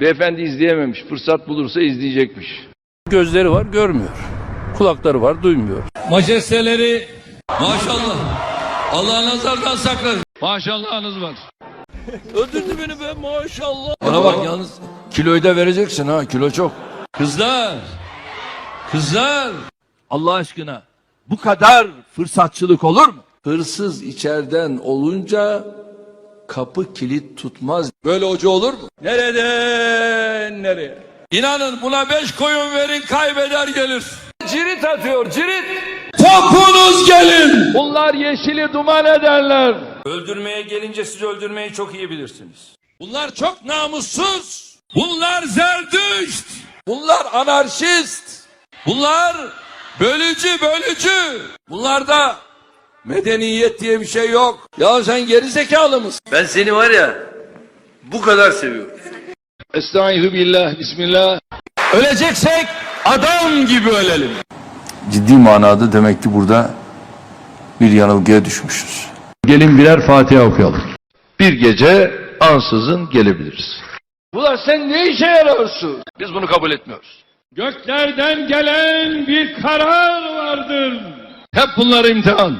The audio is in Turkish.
Beyefendi izleyememiş. Fırsat bulursa izleyecekmiş. Gözleri var görmüyor. Kulakları var duymuyor. Majesteleri maşallah. Allah nazardan saklasın. Maşallahınız var. Öldürdü beni be maşallah. Bana bak yalnız kiloyu da vereceksin ha kilo çok. Kızlar. Kızlar. Allah aşkına bu kadar fırsatçılık olur mu? Hırsız içeriden olunca kapı kilit tutmaz. Böyle hoca olur mu? Nereden nereye? İnanın buna beş koyun verin kaybeder gelir. Cirit atıyor cirit. Topunuz gelin. Bunlar yeşili duman ederler. Öldürmeye gelince siz öldürmeyi çok iyi bilirsiniz. Bunlar çok namussuz. Bunlar zerdüşt. Bunlar anarşist. Bunlar bölücü bölücü. Bunlarda medeniyet diye bir şey yok. Ya sen geri zekalı mısın? Ben seni var ya bu kadar seviyorum. Estaizu billah, bismillah. Öleceksek adam gibi ölelim. ciddi manada demek ki burada bir yanılgıya düşmüşüz. Gelin birer Fatiha okuyalım. Bir gece ansızın gelebiliriz. Ulan sen ne işe yarıyorsun? Biz bunu kabul etmiyoruz. Göklerden gelen bir karar vardır. Hep bunlar imtihan.